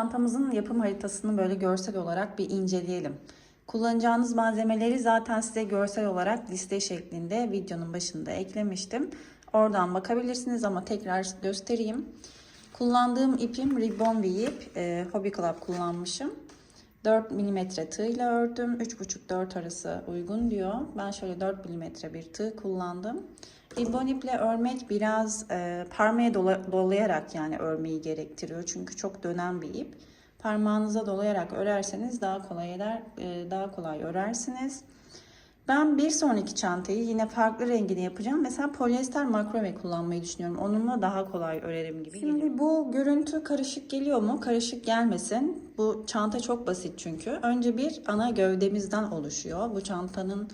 Çantamızın yapım haritasını böyle görsel olarak bir inceleyelim. Kullanacağınız malzemeleri zaten size görsel olarak liste şeklinde videonun başında eklemiştim. Oradan bakabilirsiniz ama tekrar göstereyim. Kullandığım ipim ribbon bir ip. E, Hobby Club kullanmışım. 4 mm tığ ile ördüm. 3,5-4 arası uygun diyor. Ben şöyle 4 mm bir tığ kullandım. Ribbon iple örmek biraz e, parmağa dola, dolayarak yani örmeyi gerektiriyor. Çünkü çok dönen bir ip. Parmağınıza dolayarak örerseniz daha kolay eder, e, daha kolay örersiniz. Ben bir sonraki çantayı yine farklı rengini yapacağım. Mesela polyester makrome kullanmayı düşünüyorum. Onunla daha kolay örerim gibi Şimdi geliyor. bu görüntü karışık geliyor mu? Karışık gelmesin. Bu çanta çok basit çünkü. Önce bir ana gövdemizden oluşuyor. Bu çantanın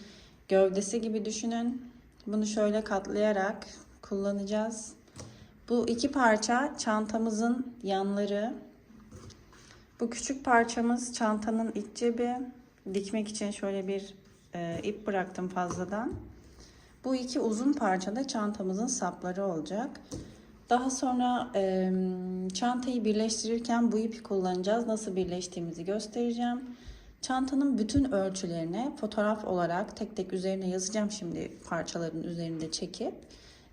gövdesi gibi düşünün. Bunu şöyle katlayarak kullanacağız. Bu iki parça çantamızın yanları. Bu küçük parçamız çantanın iç cebi. Dikmek için şöyle bir e, ip bıraktım fazladan. Bu iki uzun parça da çantamızın sapları olacak. Daha sonra e, çantayı birleştirirken bu ipi kullanacağız. Nasıl birleştiğimizi göstereceğim. Çantanın bütün ölçülerini fotoğraf olarak tek tek üzerine yazacağım şimdi parçaların üzerinde çekip.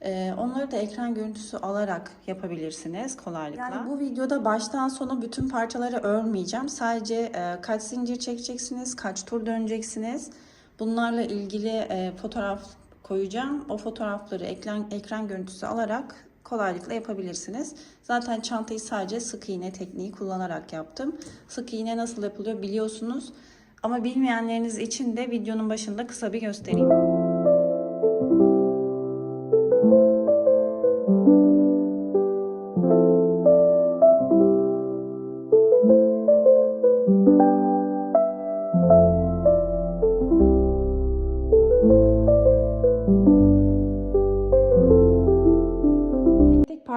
Ee, onları da ekran görüntüsü alarak yapabilirsiniz kolaylıkla. Yani bu videoda baştan sona bütün parçaları örmeyeceğim. Sadece e, kaç zincir çekeceksiniz, kaç tur döneceksiniz. Bunlarla ilgili e, fotoğraf koyacağım. O fotoğrafları ekran, ekran görüntüsü alarak kolaylıkla yapabilirsiniz. Zaten çantayı sadece sık iğne tekniği kullanarak yaptım. Sık iğne nasıl yapılıyor biliyorsunuz. Ama bilmeyenleriniz için de videonun başında kısa bir göstereyim.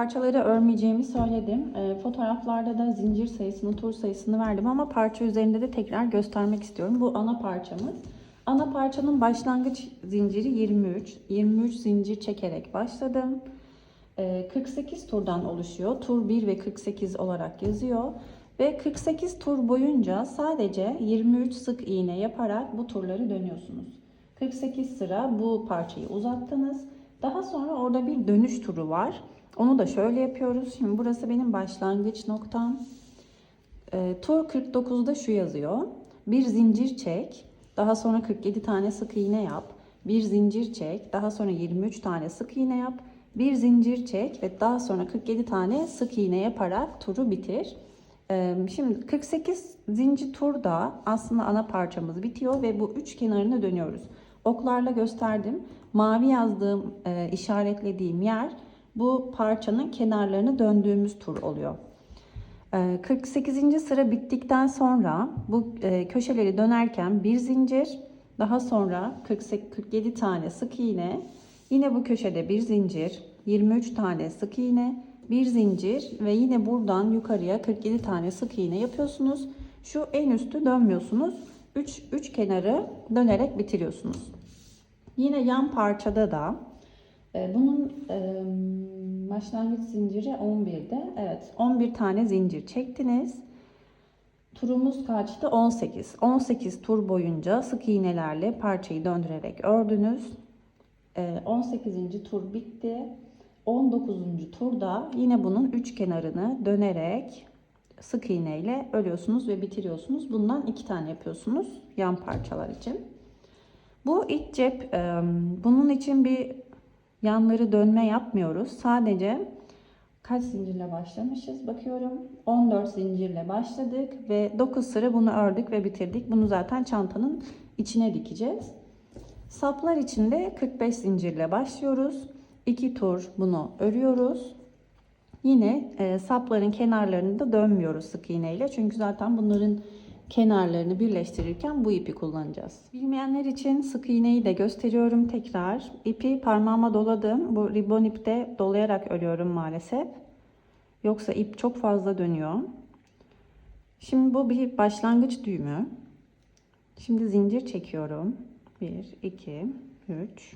Parçaları örmeyeceğimi söyledim. E, fotoğraflarda da zincir sayısını, tur sayısını verdim ama parça üzerinde de tekrar göstermek istiyorum. Bu ana parçamız. Ana parçanın başlangıç zinciri 23. 23 zincir çekerek başladım. E, 48 turdan oluşuyor. Tur 1 ve 48 olarak yazıyor. Ve 48 tur boyunca sadece 23 sık iğne yaparak bu turları dönüyorsunuz. 48 sıra bu parçayı uzattınız. Daha sonra orada bir dönüş turu var. Onu da şöyle yapıyoruz. Şimdi burası benim başlangıç noktam. E, tur 49'da şu yazıyor. Bir zincir çek. Daha sonra 47 tane sık iğne yap. Bir zincir çek. Daha sonra 23 tane sık iğne yap. Bir zincir çek ve daha sonra 47 tane sık iğne yaparak turu bitir. Ee, Şimdi 48 zincir turda aslında ana parçamız bitiyor ve bu üç kenarını dönüyoruz. Oklarla gösterdim. Mavi yazdığım, e, işaretlediğim yer bu parçanın kenarlarını döndüğümüz tur oluyor. Ee, 48. sıra bittikten sonra bu e, köşeleri dönerken bir zincir, daha sonra 48, 47 tane sık iğne, yine bu köşede bir zincir, 23 tane sık iğne, bir zincir ve yine buradan yukarıya 47 tane sık iğne yapıyorsunuz. Şu en üstü dönmüyorsunuz. 3 3 kenarı dönerek bitiriyorsunuz. Yine yan parçada da bunun e, başlangıç zinciri 11'de. Evet 11 tane zincir çektiniz. Turumuz kaçtı? 18. 18 tur boyunca sık iğnelerle parçayı döndürerek ördünüz. E, 18. tur bitti. 19. turda yine bunun üç kenarını dönerek sık iğne ile örüyorsunuz ve bitiriyorsunuz. Bundan iki tane yapıyorsunuz yan parçalar için. Bu iç cep bunun için bir yanları dönme yapmıyoruz. Sadece kaç zincirle başlamışız bakıyorum. 14 zincirle başladık ve 9 sıra bunu ördük ve bitirdik. Bunu zaten çantanın içine dikeceğiz. Saplar için de 45 zincirle başlıyoruz. 2 tur bunu örüyoruz. Yine e, sapların kenarlarını da dönmüyoruz sık iğne ile. Çünkü zaten bunların kenarlarını birleştirirken bu ipi kullanacağız. Bilmeyenler için sık iğneyi de gösteriyorum tekrar. İpi parmağıma doladım. Bu ribbon ipte dolayarak örüyorum maalesef. Yoksa ip çok fazla dönüyor. Şimdi bu bir başlangıç düğümü. Şimdi zincir çekiyorum. 1, 2, 3.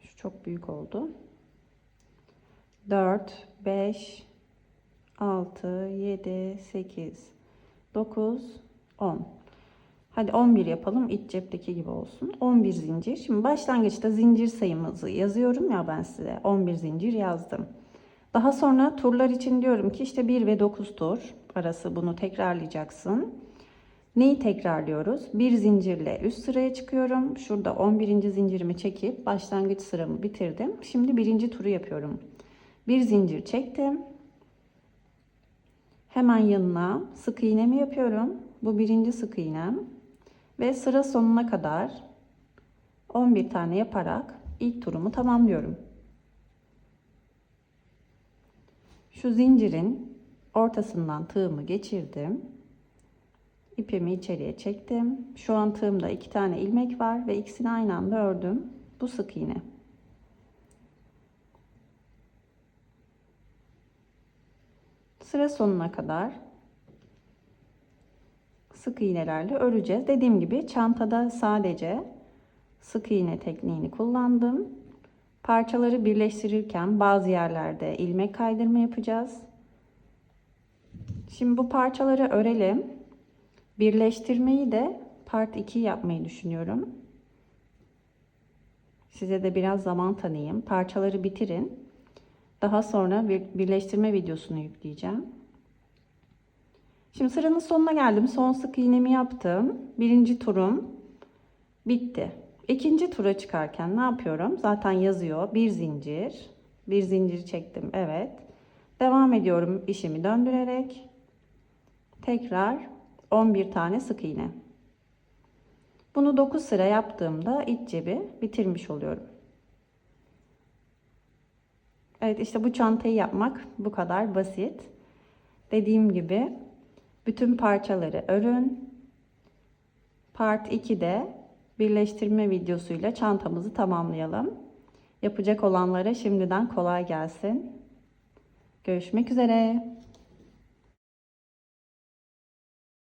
Şu çok büyük oldu. 4, 5, 6, 7, 8, 9, 10. Hadi 11 yapalım. İç cepteki gibi olsun. 11 zincir. Şimdi başlangıçta zincir sayımızı yazıyorum ya ben size. 11 zincir yazdım. Daha sonra turlar için diyorum ki işte 1 ve 9 tur arası bunu tekrarlayacaksın. Neyi tekrarlıyoruz? Bir zincirle üst sıraya çıkıyorum. Şurada 11. zincirimi çekip başlangıç sıramı bitirdim. Şimdi birinci turu yapıyorum. Bir zincir çektim. Hemen yanına sık iğnemi yapıyorum. Bu birinci sık iğnem. Ve sıra sonuna kadar 11 tane yaparak ilk turumu tamamlıyorum. Şu zincirin ortasından tığımı geçirdim. İpimi içeriye çektim. Şu an tığımda iki tane ilmek var ve ikisini aynı anda ördüm. Bu sık iğne. Sıra sonuna kadar sık iğnelerle öreceğiz. Dediğim gibi çantada sadece sık iğne tekniğini kullandım. Parçaları birleştirirken bazı yerlerde ilmek kaydırma yapacağız. Şimdi bu parçaları örelim. Birleştirmeyi de part 2 yapmayı düşünüyorum. Size de biraz zaman tanıyayım. Parçaları bitirin. Daha sonra bir birleştirme videosunu yükleyeceğim. Şimdi sıranın sonuna geldim. Son sık iğnemi yaptım. Birinci turum bitti. İkinci tura çıkarken ne yapıyorum? Zaten yazıyor. Bir zincir. Bir zincir çektim. Evet. Devam ediyorum işimi döndürerek. Tekrar 11 tane sık iğne. Bunu 9 sıra yaptığımda iç cebi bitirmiş oluyorum. Evet işte bu çantayı yapmak bu kadar basit. Dediğim gibi bütün parçaları örün. Part 2'de birleştirme videosuyla çantamızı tamamlayalım. Yapacak olanlara şimdiden kolay gelsin. Görüşmek üzere.